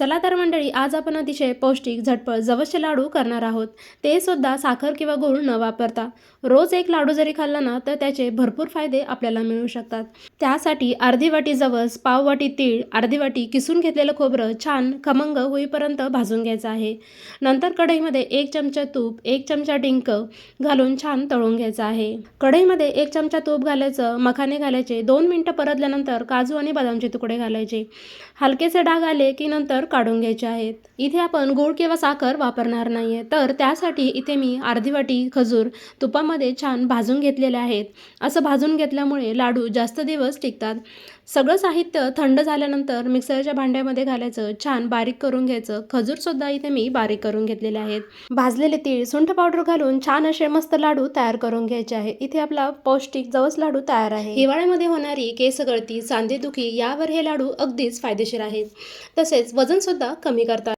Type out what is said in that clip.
चला तर मंडळी आज आपण अतिशय पौष्टिक झटपट जवसचे लाडू करणार आहोत. ते सुद्धा साखर किंवा गूळ न वापरता. रोज एक लाडू जरी खाल्ला ना तर त्याचे भरपूर फायदे आपल्याला मिळू शकतात. त्यासाठी अर्धी वाटी जवस पाव वाटी तीळ अर्धी वाटी किसून घेतलेलं खोबरं छान खमंग होईपर्यंत भाजून घ्यायचं आहे. नंतर कढईमध्ये एक चमचा तूप एक चमचा डिंक घालून छान तळून घ्यायचं आहे. कढईमध्ये एक चमचा तूप घालायचं मखाने घालायचे दोन मिनटं परतल्यानंतर काजू आणि बदामचे तुकडे घालायचे. हलकेसे डाग आले की नंतर काढून घ्यायचे आहेत. इथे आपण गूळ किंवा साखर वापरणार नाही आहे तर त्यासाठी इथे मी अर्धी वाटी खजूर तुपामध्ये छान भाजून घेतलेले आहेत. असं भाजून घेतल्यामुळे लाडू जास्त दिवस टिकतात. सगळं साहित्य थंड झाल्यानंतर मिक्सरच्या भांड्यामध्ये घालायचं छान बारीक करून घ्यायचं. खजूरसुद्धा इथे मी बारीक करून घेतलेले आहेत. भाजलेले तीळ सुंठ पावडर घालून छान असे मस्त लाडू तयार करून घ्यायचे आहे. इथे आपला पौष्टिक जवस लाडू तयार आहे. हिवाळ्यामध्ये होणारी केस गळती सांधेदुखी यावर हे लाडू अगदीच फायदेशीर आहेत. तसेच वजन सुद्धा कमी करतात.